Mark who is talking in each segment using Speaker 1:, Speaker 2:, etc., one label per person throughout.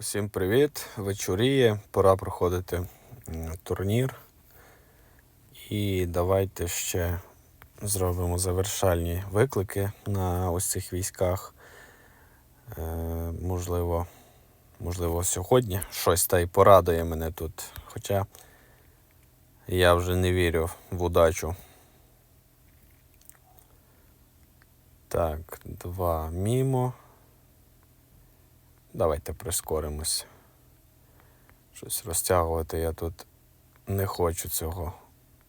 Speaker 1: Усім привіт! Вечоріє, пора проходити турнір. І давайте ще зробимо завершальні виклики на ось цих військах. Е, можливо, можливо, сьогодні щось та й порадує мене тут. Хоча я вже не вірю в удачу. Так, два мімо. Давайте прискоримось. Щось розтягувати я тут не хочу цього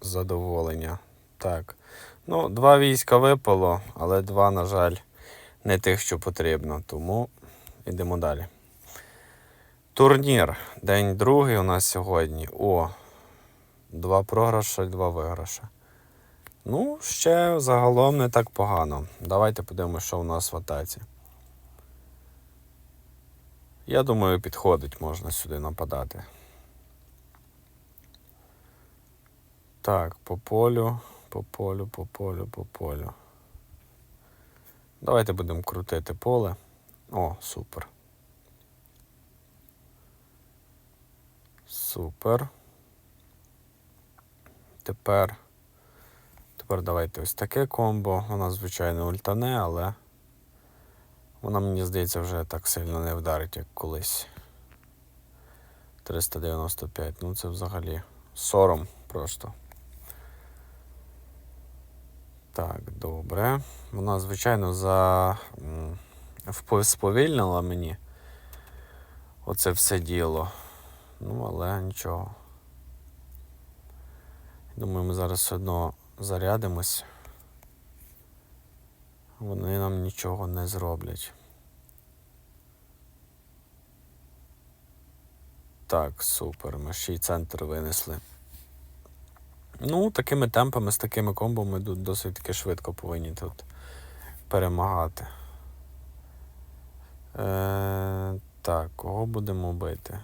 Speaker 1: задоволення. Так. Ну, два війська випало, але два, на жаль, не тих, що потрібно. Тому йдемо далі. Турнір. День другий у нас сьогодні. О, два програші, два виграші. Ну, ще загалом не так погано. Давайте подивимося, що у нас в атаці. Я думаю, підходить, можна сюди нападати. Так, по полю, по полю, по полю, по полю. Давайте будемо крутити поле. О, супер. Супер. Тепер. Тепер давайте ось таке комбо. Вона, звичайно, ультане, але. Вона, мені здається, вже так сильно не вдарить, як колись. 395. Ну це взагалі сором просто. Так, добре. Вона, звичайно, за... сповільнила мені оце все діло. Ну, але нічого. Думаю, ми зараз все одно зарядимось. Вони нам нічого не зроблять. Так, супер. Ми ще й центр винесли. Ну, такими темпами, з такими комбами досить таки швидко повинні тут перемагати. Е, так, кого будемо бити?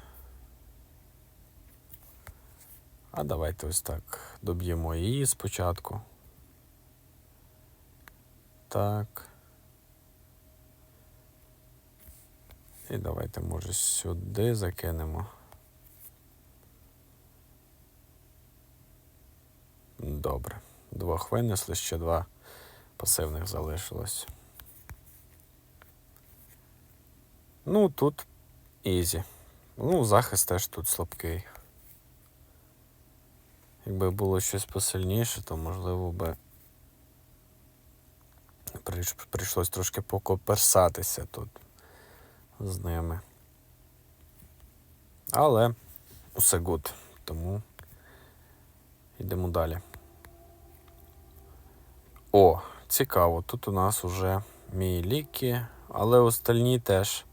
Speaker 1: А давайте ось так. Доб'ємо її спочатку. Так. І давайте, може, сюди закинемо. Добре. Двох винесли, ще два пасивних залишилось. Ну, тут ізі. Ну, захист теж тут слабкий. Якби було щось посильніше, то можливо би прийшлось трошки покоперсатися тут з ними. Але усе гуд. Тому йдемо далі. О, цікаво. Тут у нас уже мій ліки, але остальні теж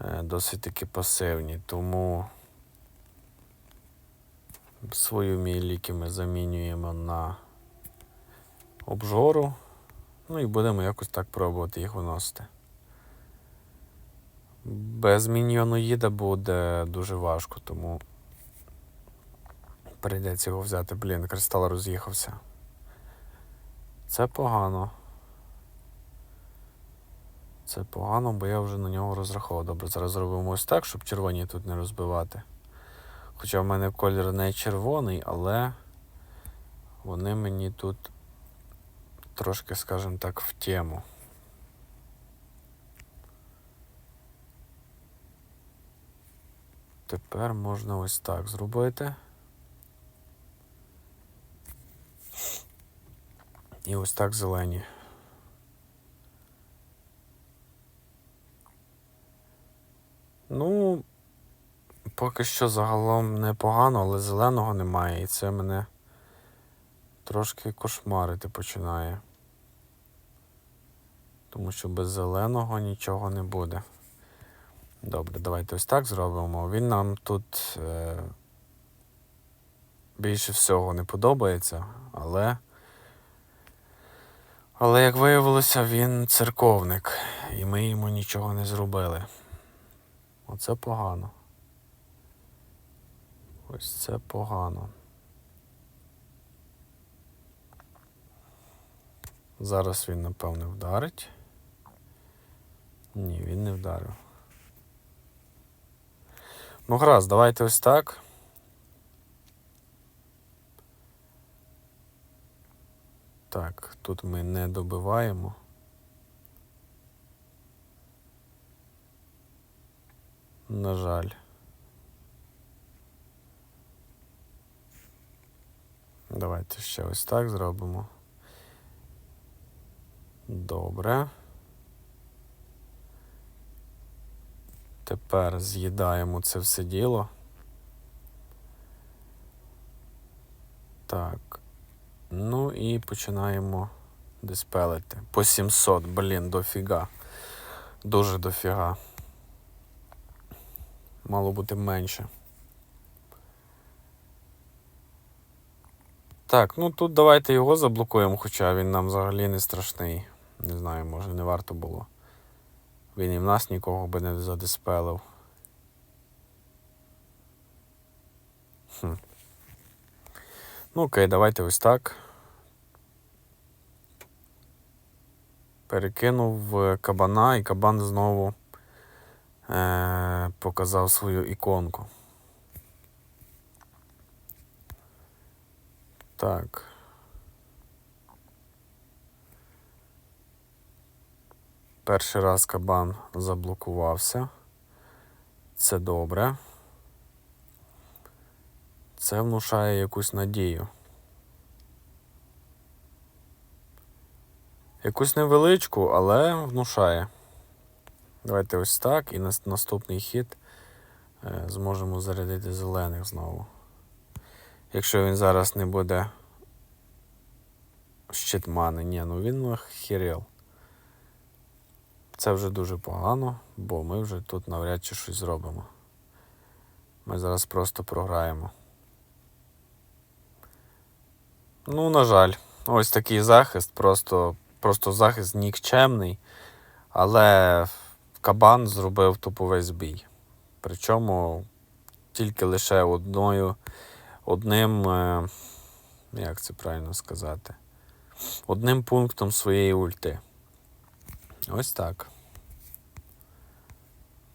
Speaker 1: е, досить таки пасивні, тому свою мій ліки ми замінюємо на обжору. Ну і будемо якось так пробувати їх виносити. Без міньйоноїда буде дуже важко, тому прийдеться його взяти. Блін, кристал роз'їхався. Це погано. Це погано, бо я вже на нього розраховував. Добре, зараз зробимо ось так, щоб червоні тут не розбивати. Хоча в мене колір не червоний, але вони мені тут трошки, скажімо так, в тему. Тепер можна ось так зробити. І ось так зелені. Ну, поки що загалом непогано, але зеленого немає, і це мене трошки кошмарити починає. Тому що без зеленого нічого не буде. Добре, давайте ось так зробимо. Він нам тут е, більше всього не подобається, але. Але як виявилося, він церковник, і ми йому нічого не зробили. Оце погано. Ось це погано. Зараз він, напевне, вдарить. Ні, він не вдарив. Ну, гаразд, давайте ось так. Так, тут ми не добиваємо. На жаль. Давайте ще ось так зробимо. Добре. Тепер з'їдаємо це все діло. Так. Ну і починаємо диспелити. По 700, блін, дофіга. Дуже дофіга. Мало бути менше. Так, ну тут давайте його заблокуємо, хоча він нам взагалі не страшний. Не знаю, може не варто було. Він і в нас нікого би не задиспелив. Хм. Ну окей, давайте ось так. Перекинув кабана, і кабан знову е- показав свою іконку. Так. Перший раз кабан заблокувався. Це добре. Це внушає якусь надію. Якусь невеличку, але внушає. Давайте ось так і на наступний хід е, зможемо зарядити зелених знову. Якщо він зараз не буде щитмани, ні, ну він хірел. Це вже дуже погано, бо ми вже тут навряд чи щось зробимо. Ми зараз просто програємо. Ну, на жаль, ось такий захист, просто просто захист нікчемний, але кабан зробив туповий збій. Причому тільки лише одною, одним, е, як це правильно сказати, одним пунктом своєї ульти. Ось так.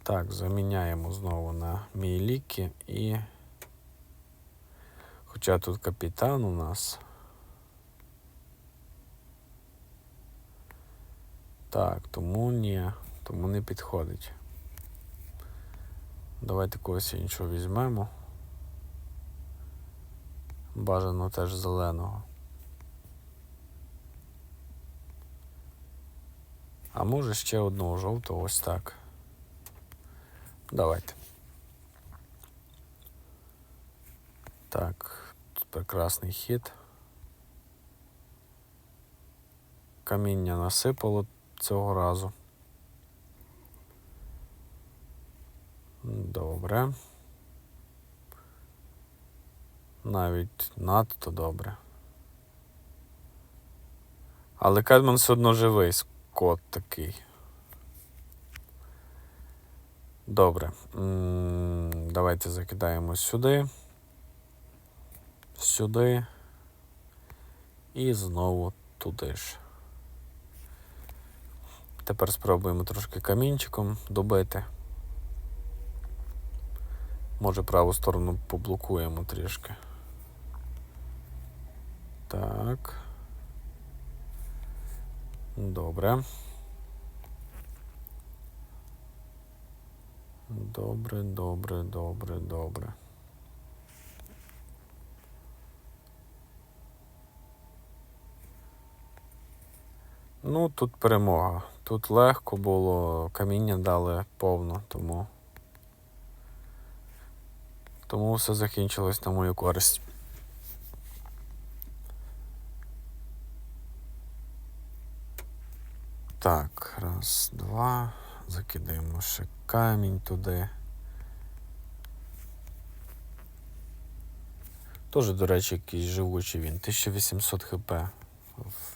Speaker 1: Так, заміняємо знову на мій ліки і. Хоча тут капітан у нас. Так, тому ні, тому не підходить. Давайте когось іншого візьмемо. Бажано теж зеленого. А може ще одного жовтого ось так. Давайте. Так, тут прекрасний хід. Каміння насипало цього разу. Добре. Навіть надто добре. Але Кедман все одно живий код такий. Добре. Давайте закидаємо сюди. Сюди. І знову туди ж. Тепер спробуємо трошки камінчиком добити. Може праву сторону поблокуємо трішки. Так. Добре. Добре, добре, добре, добре. Ну, тут перемога. Тут легко було, каміння дали повно, тому. Тому все закінчилось на мою користь. Так, раз, два. Закидаємо ще камінь туди. Тоже, до речі, якийсь живучий він. 1800 хп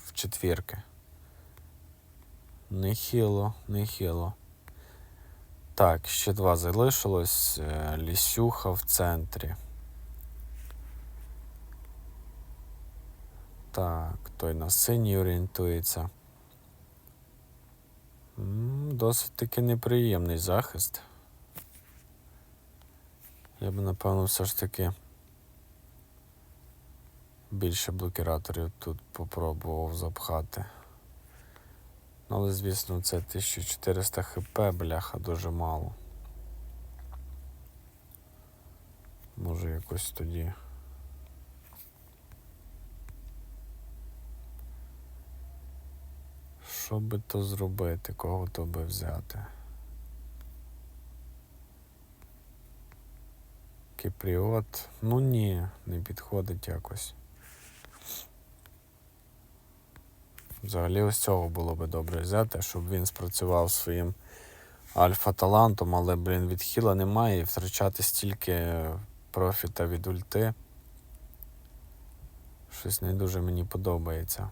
Speaker 1: в четвірки. Нехило, нехило. Так, ще два залишилось. Е, Лісюха в центрі. Так, той на синій орієнтується. Досить таки неприємний захист. Я би, напевно, все ж таки більше блокіраторів тут попробував запхати. Ну, але, звісно, це 1400 хп, бляха, дуже мало. Може якось тоді. Що би то зробити, кого то би взяти? Кіпріот. Ну ні, не підходить якось. Взагалі ось цього було би добре взяти, щоб він спрацював своїм альфа-талантом, але, блін, від хіла немає і втрачати стільки профіта від ульти. Щось не дуже мені подобається.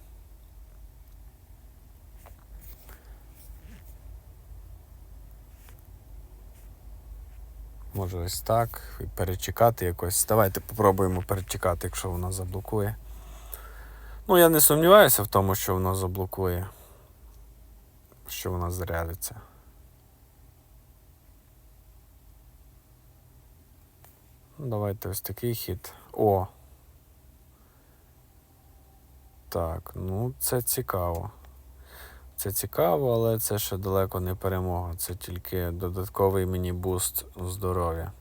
Speaker 1: Може ось так. Перечекати якось. Давайте попробуємо перечекати, якщо вона заблокує. Ну, я не сумніваюся в тому, що воно заблокує, що вона зарядиться. Ну, Давайте ось такий хід. О! Так, ну це цікаво. Це цікаво, але це ще далеко не перемога. Це тільки додатковий мені буст здоров'я.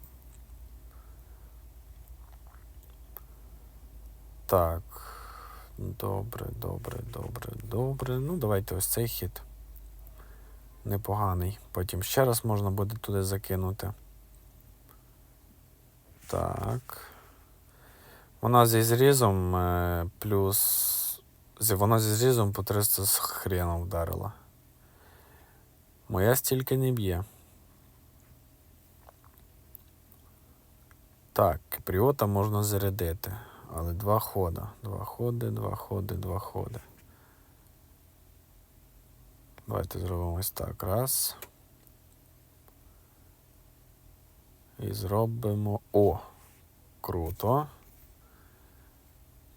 Speaker 1: Так. Добре, добре, добре, добре. Ну, давайте ось цей хід. Непоганий. Потім ще раз можна буде туди закинути. Так. Вона зі зрізом е, плюс. Вона зі зрізом по 300 з хреном вдарила. Моя стільки не б'є. Так, кіпріота можна зарядити. Але два хода. Два ходи, два ходи, два ходи. Давайте зробимо ось так. Раз. І зробимо. О! Круто.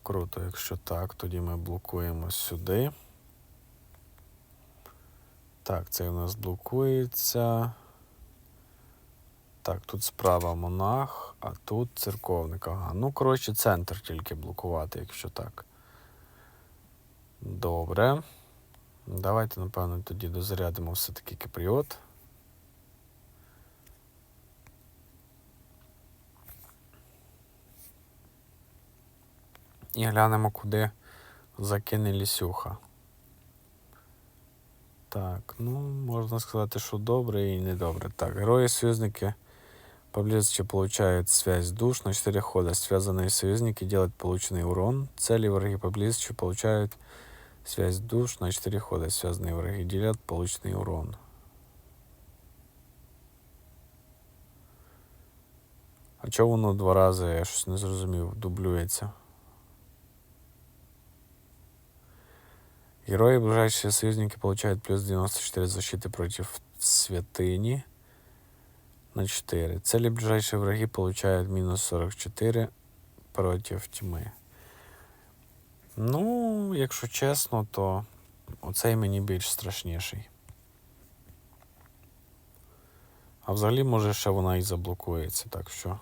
Speaker 1: Круто, якщо так, тоді ми блокуємо сюди. Так, це у нас блокується. Так, тут справа монах, а тут церковник. Ага. Ну, коротше, центр тільки блокувати, якщо так. Добре. Давайте, напевно, тоді дозарядимо все-таки кипріот. І глянемо, куди закине лісюха. Так, ну, можна сказати, що добре і недобре. Так, герои-союзники поблизости получают связь душ на 4 хода. Связанные союзники делают полученный урон. Цели враги поблизости получают связь душ на 4 хода. Связанные враги делят полученный урон. А чого воно два рази, я щось не зрозумів, дублюється? Герои, ближайшие союзники, получают плюс 94 защиты против святыни на 4. Цели ближайшие враги получают минус 44 против тьми. Ну, якщо чесно, то оцей мені більш страшніший. А взагалі, може, ще вона і заблокується, так що.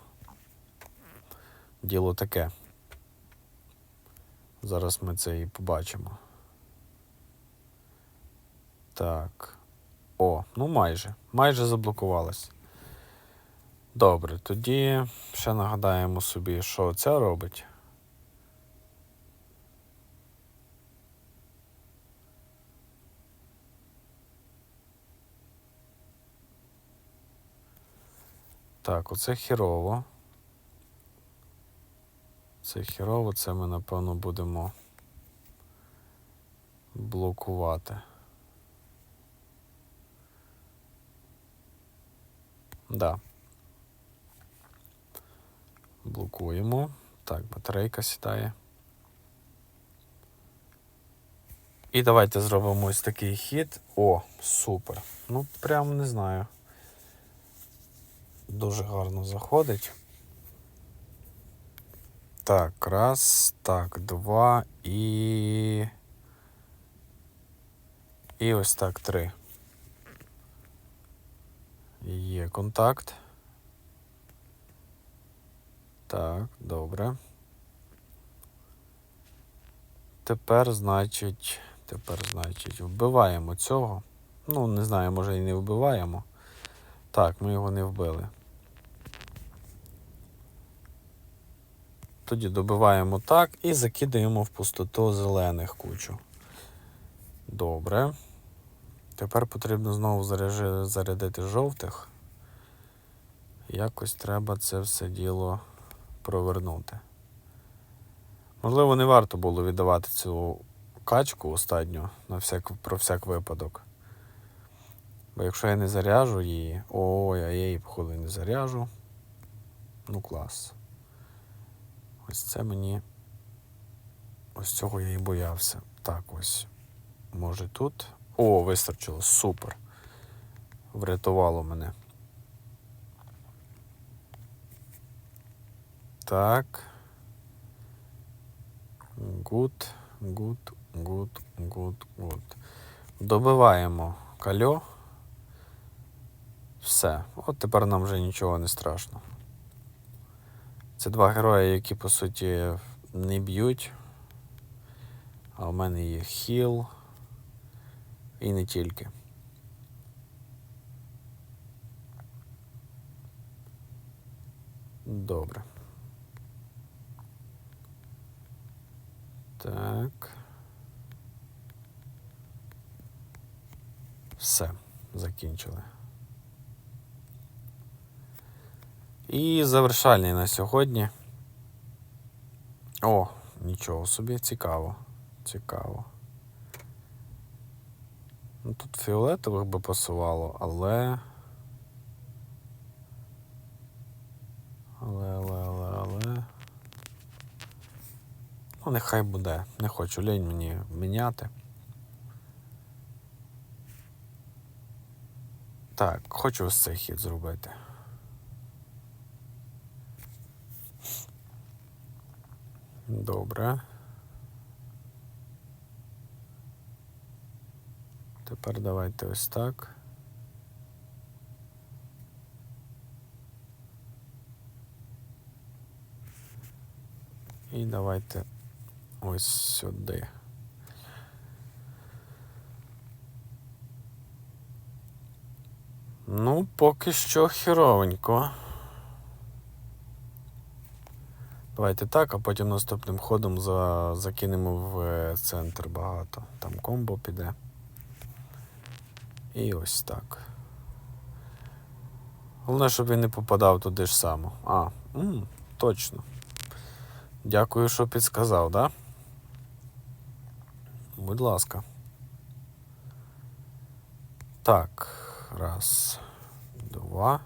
Speaker 1: Діло таке. Зараз ми це і побачимо. Так. О, ну майже. Майже заблокувалась. Добре, тоді ще нагадаємо собі, що ця робить. Так, оце хірово. Це хірово, це ми, напевно, будемо блокувати. Да. Блокуємо. Так, батарейка сідає. І давайте зробимо ось такий хід. О, супер. Ну, прям не знаю. Дуже гарно заходить. Так, раз, так, два і. І ось так три. Є контакт. Так, добре. Тепер, значить, тепер, значить, вбиваємо цього. Ну, не знаю, може і не вбиваємо. Так, ми його не вбили. Тоді добиваємо так і закидаємо в пустоту зелених кучу. Добре. Тепер потрібно знову зарядити жовтих. Якось треба це все діло провернути. Можливо, не варто було віддавати цю качку останню на всяк, про всяк випадок. Бо якщо я не заряжу її. Ой, а я її, походу, не заряжу. Ну, клас. Ось це мені. Ось цього я і боявся. Так, ось. Може тут. О, вистачило. Супер. Врятувало мене. Так. Гуд, гуд, гуд, гуд, гуд. Добиваємо кальо. Все. От тепер нам вже нічого не страшно. Це два герої, які по суті не б'ють. А в мене є хіл. І не тільки. Добре. Так. Все, закінчили. І завершальний на сьогодні. О, нічого собі, цікаво. Цікаво. Ну, тут фіолетових би пасувало, але. Але, але, але, але. Ну, нехай буде. Не хочу лінь мені міняти. Так, хочу ось цей хід зробити. Добре. Тепер давайте ось так. І давайте ось сюди. Ну, поки що херовенько. Давайте так, а потім наступним ходом за... закинемо в е, центр багато. Там комбо піде. І ось так. Головне, щоб він не попадав туди ж само. А, м, точно. Дякую, що підсказав, да? Будь ласка. Так, раз, два.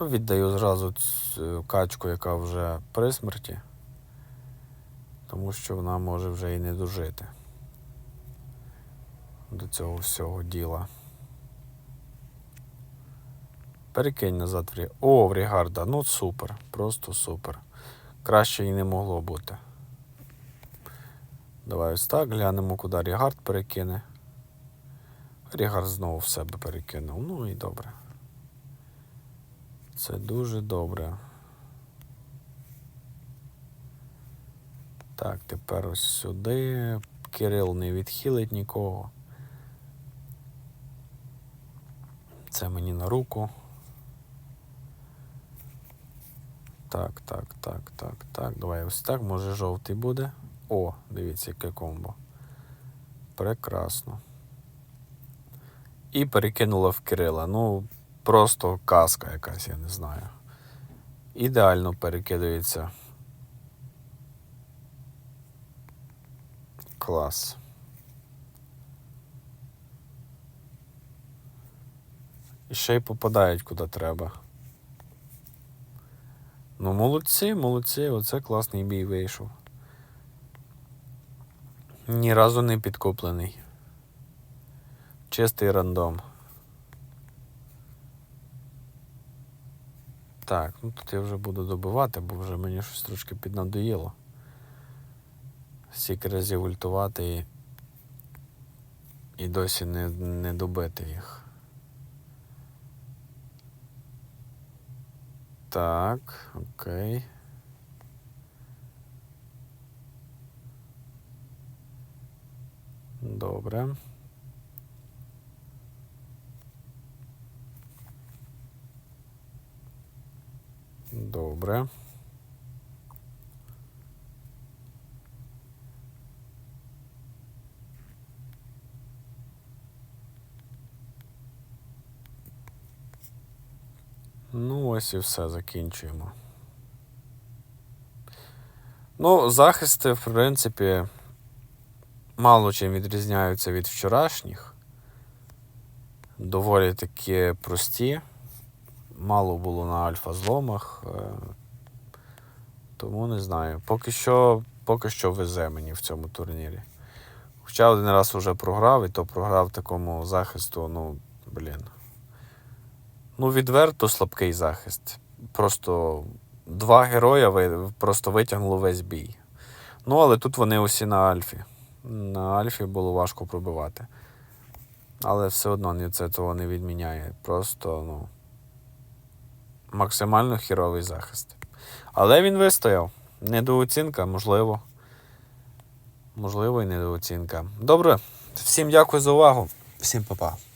Speaker 1: Ну, Віддаю зразу цю качку, яка вже при смерті, тому що вона може вже і не дожити до цього всього діла. Перекинь назад в. О, в Рігарда. Ну супер, просто супер. Краще і не могло бути. Давай ось так, глянемо, куди Рігард перекине. Рігард знову в себе перекинув. Ну і добре. Це дуже добре. Так, тепер ось сюди. Кирил не відхилить нікого. Це мені на руку. Так, так, так, так, так. Давай ось так, може жовтий буде. О, дивіться, яке комбо. Прекрасно. І перекинула в Кирила. Ну, просто казка якась, я не знаю. Ідеально перекидується. Клас. І ще й попадають куди треба. Ну, молодці, молодці, оце класний бій вийшов. Ні разу не підкуплений. Чистий рандом. Так, ну тут я вже буду добивати, бо вже мені щось трошки піднадоїло. Стільки разів ультувати і, і досі не, не добити їх. Так, окей. Добре. Добре. Ну, ось і все, закінчуємо. Ну, захисти, в принципі, мало чим відрізняються від вчорашніх. Доволі таки прості. Мало було на альфа-зломах. е, Тому не знаю. Поки що, поки що везе мені в цьому турнірі. Хоча один раз вже програв, і то програв такому захисту, ну, блін. Ну, відверто слабкий захист. Просто два героя просто витягнуло весь бій. Ну, але тут вони усі на Альфі. На Альфі було важко пробивати. Але все одно це того не відміняє. Просто, ну. Максимально хіровий захист. Але він вистояв. Недооцінка, можливо. Можливо, і недооцінка. Добре. Всім дякую за увагу. Всім па-па.